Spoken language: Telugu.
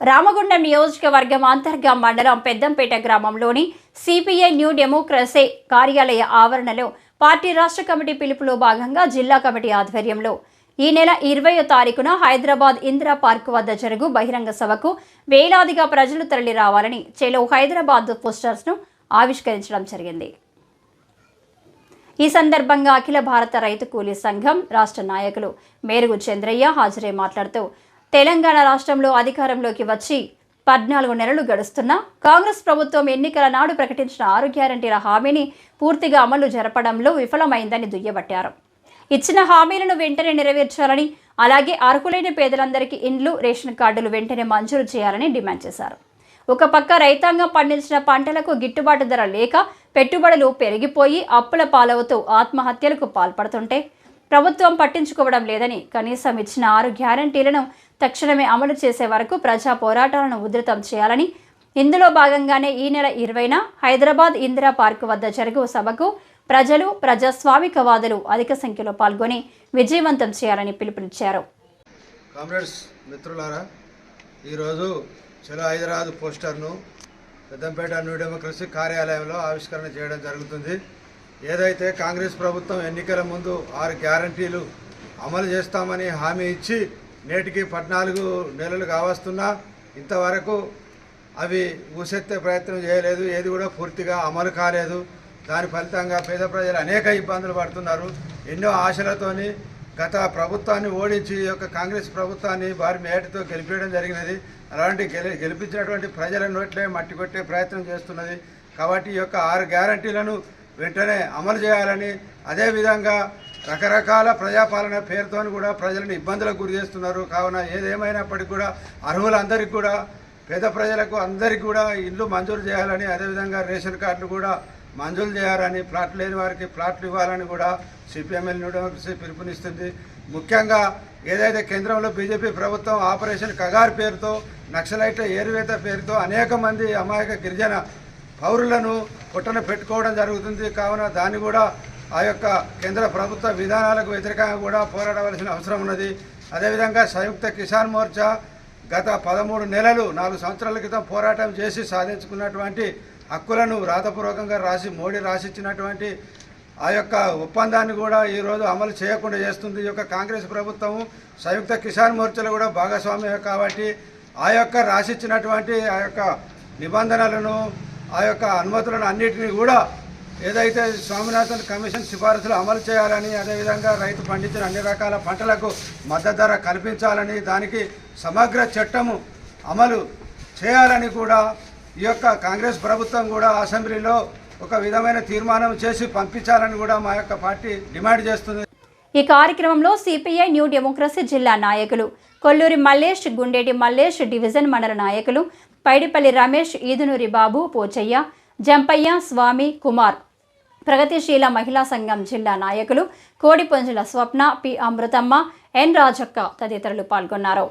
రామగుండం నియోజకవర్గం అంతర్గా మండలం పెద్దంపేట గ్రామంలోని సిపిఐ న్యూ డెమోక్రసీ కార్యాలయ ఆవరణలో పార్టీ రాష్ట్ర కమిటీ పిలుపులో భాగంగా జిల్లా కమిటీ ఆధ్వర్యంలో ఈ నెల ఇరవయో తారీఖున హైదరాబాద్ ఇందిరా పార్క్ వద్ద జరుగు బహిరంగ సభకు వేలాదిగా ప్రజలు తరలి రావాలని చెలో హైదరాబాద్ పోస్టర్స్ను ఆవిష్కరించడం జరిగింది. ఈ సందర్భంగా అఖిల భారత రైతు కూలీ సంఘం రాష్ట్ర నాయకులు మేరుగు చంద్రయ్య హాజరై మాట్లాడుతూ తెలంగాణ రాష్ట్రంలో అధికారంలోకి వచ్చి పద్నాలుగు నెలలు గడుస్తున్నా కాంగ్రెస్ ప్రభుత్వం ఎన్నికల నాడు ప్రకటించిన ఆరు గ్యారంటీల హామీని పూర్తిగా అమలు జరపడంలో విఫలమైందని దుయ్యబట్టారు. ఇచ్చిన హామీలను వెంటనే నెరవేర్చాలని అలాగే అర్హులైన పేదలందరికీ ఇండ్లు రేషన్ కార్డులు వెంటనే మంజూరు చేయాలని డిమాండ్ చేశారు. ఒక పక్క రైతాంగం పండించిన పంటలకు గిట్టుబాటు ధర లేక పెట్టుబడులు పెరిగిపోయి అప్పుల పాలవుతూ ఆత్మహత్యలకు పాల్పడుతుంటే ప్రభుత్వం పట్టించుకోవడం లేదని కనీసం ఇచ్చిన ఆరు గ్యారంటీలను తక్షణమే అమలు చేసే వరకు ప్రజా పోరాటాలను ఉధృతం చేయాలని ఇందులో భాగంగానే ఈ నెల ఇరవైన హైదరాబాద్ ఇందిరా పార్క్ వద్ద జరుగు సభకు ప్రజలు ప్రజాస్వామికవాదులు అధిక సంఖ్యలో పాల్గొని విజయవంతం చేయాలని పిలుపునిచ్చారు. కామ్రేడ్స్ మిత్రులారా ఈరోజు చలో హైదరాబాద్ పోస్టర్ను పెద్దంపేట న్యూ డెమోక్రసీ కార్యాలయంలో ఆవిష్కరణ చేయడం జరుగుతుంది. ఏదైతే కాంగ్రెస్ ప్రభుత్వం ఎన్నికల ముందు ఆరు గ్యారంటీలు అమలు చేస్తామని హామీ ఇచ్చి నేటికి పద్నాలుగు నెలలు కావస్తున్నా ఇంతవరకు అవి ఊసెత్తే ప్రయత్నం చేయలేదు. ఏది కూడా పూర్తిగా అమలు కాలేదు. దాని ఫలితంగా పేద ప్రజలు అనేక ఇబ్బందులు పడుతున్నారు. ఎన్నో ఆశలతోని గత ప్రభుత్వాన్ని ఓడించి యొక్క కాంగ్రెస్ ప్రభుత్వాన్ని వారి మేటతో గెలిపించడం జరిగినది. అలాంటి గెలి గెలిపించినటువంటి ప్రజల నోట్లే మట్టి కొట్టే ప్రయత్నం చేస్తున్నది. కాబట్టి ఈ యొక్క ఆరు గ్యారంటీలను వెంటనే అమలు చేయాలని అదేవిధంగా రకరకాల ప్రజాపాలన పేరుతో కూడా ప్రజలను ఇబ్బందులకు గురి చేస్తున్నారు. కావున ఏదేమైనప్పటికీ కూడా అర్హులందరికీ కూడా పేద ప్రజలకు అందరికీ కూడా ఇల్లు మంజూరు చేయాలని అదేవిధంగా రేషన్ కార్డులు కూడా మంజూరు చేయాలని ప్లాట్లు లేని వారికి ప్లాట్లు ఇవ్వాలని కూడా సిపిఎంఎల్ న్యూ పిలుపునిస్తుంది. ముఖ్యంగా ఏదైతే కేంద్రంలో బీజేపీ ప్రభుత్వం ఆపరేషన్ కగార్ పేరుతో నక్సలైట్ల ఏరువేత పేరుతో అనేక మంది అమాయక గిరిజన పౌరులను పుట్టను పెట్టుకోవడం జరుగుతుంది. కావున దాన్ని కూడా ఆ యొక్క కేంద్ర ప్రభుత్వ విధానాలకు వ్యతిరేకంగా కూడా పోరాడవలసిన అవసరం ఉన్నది. అదేవిధంగా సంయుక్త కిసాన్ మోర్చా గత పదమూడు నెలలు నాలుగు సంవత్సరాల క్రితం పోరాటం చేసి సాధించుకున్నటువంటి హక్కులను రాతపూర్వకంగా రాసి మోడీ రాసిచ్చినటువంటి ఆ యొక్క ఒప్పందాన్ని కూడా ఈరోజు అమలు చేయకుండా చేస్తుంది. ఈ యొక్క కాంగ్రెస్ ప్రభుత్వం సంయుక్త కిసాన్ మోర్చాలో కూడా భాగస్వామ్యం కాబట్టి ఆ యొక్క రాసిచ్చినటువంటి ఆ యొక్క నిబంధనలను ఆ యొక్క అనుమతులను అన్నిటినీ కూడా ఏదైతే స్వామినాథన్ కమిషన్ సిఫారసులు అమలు చేయాలని అదేవిధంగా రైతు పండించిన అన్ని రకాల పంటలకు మద్దతు ధర కల్పించాలని దానికి సమగ్ర చట్టము అమలు చేయాలని కూడా ఈ యొక్క కాంగ్రెస్ ప్రభుత్వం కూడా అసెంబ్లీలో ఒక విధమైన తీర్మానం చేసి పంపించాలని కూడా మా యొక్క పార్టీ డిమాండ్ చేస్తుంది. ఈ కార్యక్రమంలో సిపిఐ న్యూ డెమోక్రసీ జిల్లా నాయకులు కొల్లూరి మల్లేష్ గుండేటి మల్లేష్ డివిజన్ మండల నాయకులు పైడిపల్లి రమేష్ ఈదునూరి బాబు పోచయ్య జంపయ్య స్వామి కుమార్. ప్రగతిశీల మహిళా సంఘం జిల్లా నాయకులు కోడిపుంజుల స్వప్న పి. అమృతమ్మ ఎన్. రాజక్క తదితరులు పాల్గొన్నారు.